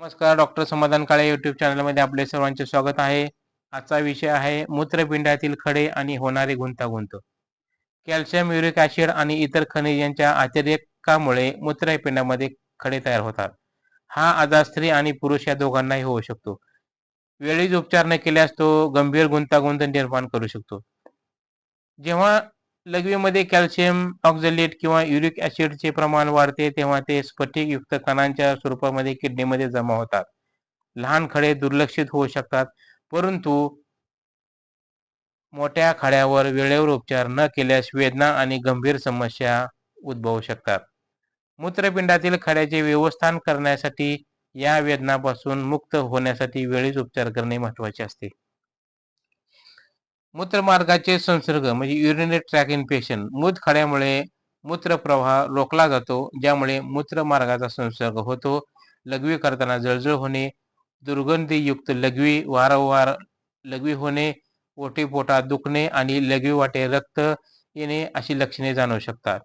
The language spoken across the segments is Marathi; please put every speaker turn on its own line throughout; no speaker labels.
नमस्कार डॉक्टर समाधान काळे युट्यूब चॅनलमध्ये आपले सर्वांचे स्वागत आहे. आजचा विषय आहे मूत्रपिंडातील खडे आणि होणारी गुंतागुंत. कॅल्शियम युरिक ऍसिड आणि इतर खनिज यांच्या अतिरेकामुळे मूत्रपिंडामध्ये खडे तयार होतात. हा आजार स्त्री आणि पुरुष या दोघांनाही होऊ शकतो. वेळीच उपचार न केल्यास तो गंभीर गुंतागुंत निर्माण करू शकतो. जेव्हा लघवीमध्ये कॅल्शियम ऑक्झलेट किंवा युरिक ऍसिडचे प्रमाण वाढते तेव्हा ते स्फटिकयुक्त कणांच्या स्वरूपामध्ये किडनीमध्ये जमा होतात. लहान खडे दुर्लक्षित होऊ शकतात परंतु मोठ्या खड्यावर वेळेवर उपचार न केल्यास वेदना आणि गंभीर समस्या उद्भवू शकतात. मूत्रपिंडातील खड्याचे व्यवस्थान करण्यासाठी या वेदनापासून मुक्त होण्यासाठी वेळीच उपचार करणे महत्त्वाचे असते. मूत्रमार्गाचे संसर्ग म्हणजे युरिनरी ट्रॅक इन्फेक्शन मूतखड्यामुळे मूत्रप्रवाह रोखला जातो ज्यामुळे मूत्रमार्गाचा संसर्ग होतो. लघवी करताना जळजळ होणे दुर्गंधीयुक्त लघवी वारंवार लघवी होणे ओटीपोटात दुखणे आणि लघवी वाटे रक्त येणे अशी लक्षणे जाणवू शकतात.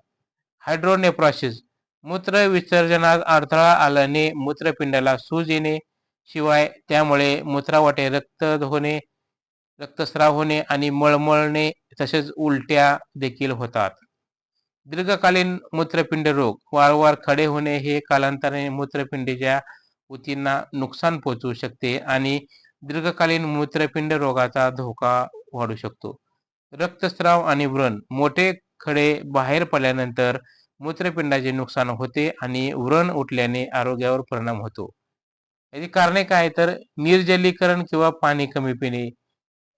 हायड्रोनेप्रॉसिस मूत्र विसर्जनात अडथळा आल्याने मूत्रपिंडाला सूज येणे शिवाय त्यामुळे मूत्रावाटे रक्त होणे रक्तस्राव होणे आणि मळमळणे तसेच उलट्या देखील होतात. दीर्घकालीन मूत्रपिंड रोग वारंवार खडे होणे हे कालांतराने मूत्रपिंडीच्या ऊतींना नुकसान पोहोचवू शकते आणि दीर्घकालीन मूत्रपिंड रोगाचा धोका वाढू शकतो. रक्तस्राव आणि व्रण मोठे खडे बाहेर पडल्यानंतर मूत्रपिंडाचे नुकसान होते आणि व्रण उठल्याने आरोग्यावर परिणाम होतो. याची कारणे काय? तर निर्जलीकरण किंवा पाणी कमी पिणे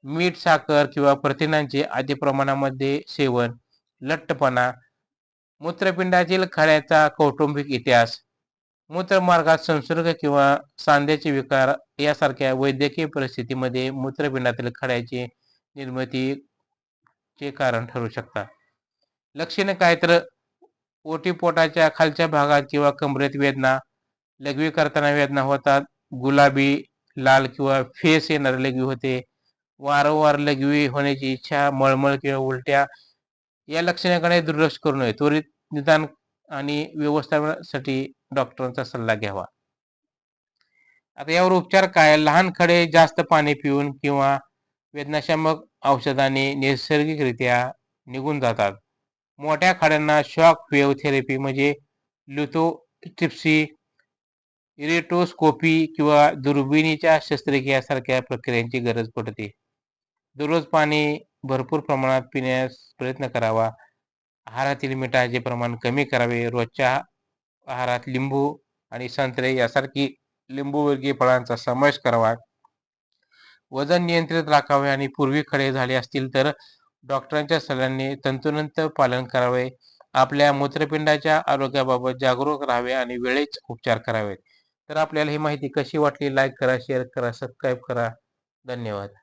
मीठ साखर किंवा प्रथिनांचे अति प्रमाणामध्ये सेवन लठ्ठपणा मूत्रपिंडातील खड्याचा कौटुंबिक इतिहास मूत्रमार्गात संसर्ग किंवा सांध्याचे विकार यासारख्या वैद्यकीय परिस्थितीमध्ये मूत्रपिंडातील खड्याची निर्मितीचे कारण ठरू शकतात. लक्षणे काय तर ओटीपोटाच्या खालच्या भागात किंवा कमरेत वेदना लघवी करताना वेदना होतात गुलाबी लाल किंवा फेस येणारी लघवी होते वारंवार लघवी होण्याची इच्छा मळमळ किंवा उलट्या या लक्षणाकडे दुर्लक्ष करू नये. त्वरित निदान आणि व्यवस्थापनासाठी डॉक्टरांचा सल्ला घ्यावा. आता यावर उपचार काय? लहान खडे जास्त पाणी पिऊन किंवा वेदनाशामक औषधाने नैसर्गिकरित्या निघून जातात. मोठ्या खड्यांना शॉक वेव्ह थेरपी म्हणजे लुथोट्रिप्सी इरेटोस्कोपी किंवा दुर्बिणीच्या शस्त्रक्रियासारख्या प्रक्रियांची गरज पडते. दररोज पाणी भरपूर प्रमाणात पिण्यास प्रयत्न करावा. आहारातील मिठाचे प्रमाण कमी करावे. रोजच्या आहारात लिंबू आणि संत्रे यासारखी लिंबूवर्गीय फळांचा समावेश करावा. वजन नियंत्रित राखावे आणि पूर्वी खडे झाले असतील तर डॉक्टरांच्या सल्ल्याने तंतुनंत पालन करावे. आपल्या मूत्रपिंडाच्या आरोग्याबाबत जागरूक राहावे आणि वेळेच उपचार करावेत. तर आपल्याला ही माहिती कशी वाटली? लाईक करा शेअर करा सबस्क्राईब करा. धन्यवाद.